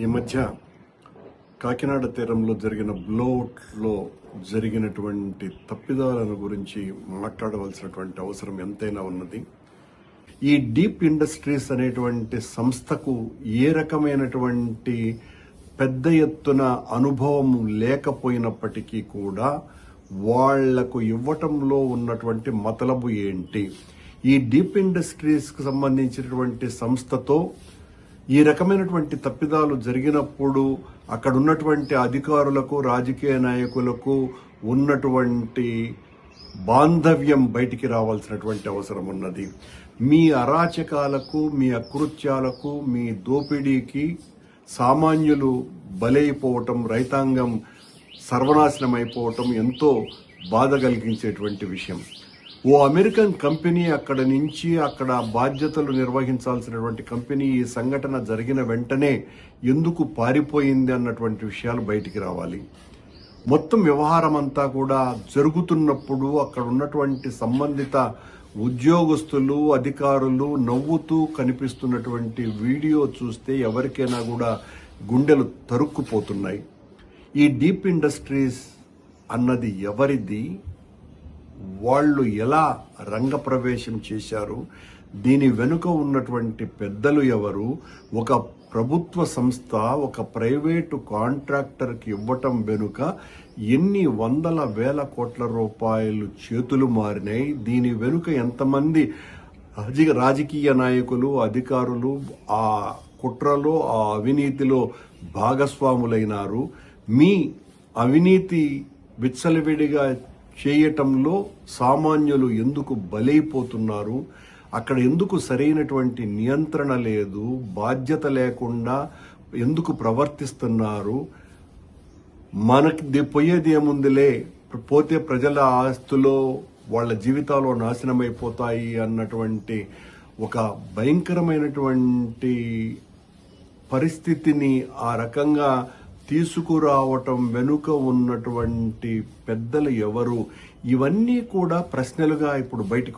ఈ మధ్య కాకినాడ తీరంలో జరిగిన బ్లోట్లో జరిగినటువంటి తప్పిదాలను గురించి మాట్లాడవలసినటువంటి అవసరం ఎంతైనా ఉన్నది. ఈ డీప్ ఇండస్ట్రీస్ అనేటువంటి సంస్థకు ఏ రకమైనటువంటి పెద్ద ఎత్తున అనుభవం లేకపోయినప్పటికీ కూడా వాళ్ళకు ఇవ్వటంలో ఉన్నటువంటి మతలబు ఏంటి? ఈ డీప్ ఇండస్ట్రీస్కి సంబంధించినటువంటి సంస్థతో ఈ రకమైనటువంటి తప్పిదాలు జరిగినప్పుడు అక్కడ ఉన్నటువంటి అధికారులకు రాజకీయ నాయకులకు ఉన్నటువంటి బాంధవ్యం బయటికి రావాల్సినటువంటి అవసరం ఉన్నది. మీ అరాచకాలకు మీ అకృత్యాలకు మీ దోపిడీకి సామాన్యులు బలైపోవటం రైతాంగం సర్వనాశనం అయిపోవటం ఎంతో బాధ కలిగించేటువంటి విషయం. ఓ అమెరికన్ కంపెనీ అక్కడ నుంచి అక్కడ బాధ్యతలు నిర్వహించాల్సినటువంటి కంపెనీ ఈ సంఘటన జరిగిన వెంటనే ఎందుకు పారిపోయింది అన్నటువంటి విషయాలు బయటికి రావాలి. మొత్తం వ్యవహారం అంతా కూడా జరుగుతున్నప్పుడు అక్కడ ఉన్నటువంటి సంబంధిత ఉద్యోగస్తులు అధికారులు నవ్వుతూ కనిపిస్తున్నటువంటి వీడియో చూస్తే ఎవరికైనా కూడా గుండెలు తరుక్కుపోతున్నాయి. ఈ డీప్ ఇండస్ట్రీస్ అన్నది ఎవరిది? వాళ్ళు ఎలా రంగప్రవేశం చేశారు దీని వెనుక ఉన్నటువంటి పెద్దలు ఎవరు ఒక ప్రభుత్వ సంస్థ ఒక ప్రైవేటు కాంట్రాక్టర్కి ఇవ్వటం వెనుక ఎన్ని వందల వేల కోట్ల రూపాయలు చేతులు మారినాయి దీని వెనుక ఎంతమంది రాజకీయ నాయకులు అధికారులు ఆ కుట్రలో ఆ అవినీతిలో భాగస్వాములైనారు. మీ అవినీతి విచ్చలవిడిగా చేయటంలో సామాన్యులు ఎందుకు బలైపోతున్నారు? అక్కడ ఎందుకు సరైనటువంటి నియంత్రణ లేదు? బాధ్యత లేకుండా ఎందుకు ప్రవర్తిస్తున్నారు? మనకి పోయేది ఏముందిలే? పోతే ప్రజల ఆస్తులో వాళ్ళ జీవితాలు నాశనమైపోతాయి అన్నటువంటి ఒక భయంకరమైనటువంటి పరిస్థితిని ఆ రకంగా తీసుకురావటం వెనుక ఉన్నటువంటి పెద్దలు ఎవరు? ఇవన్నీ కూడా ప్రశ్నలుగా ఇప్పుడు బయటకు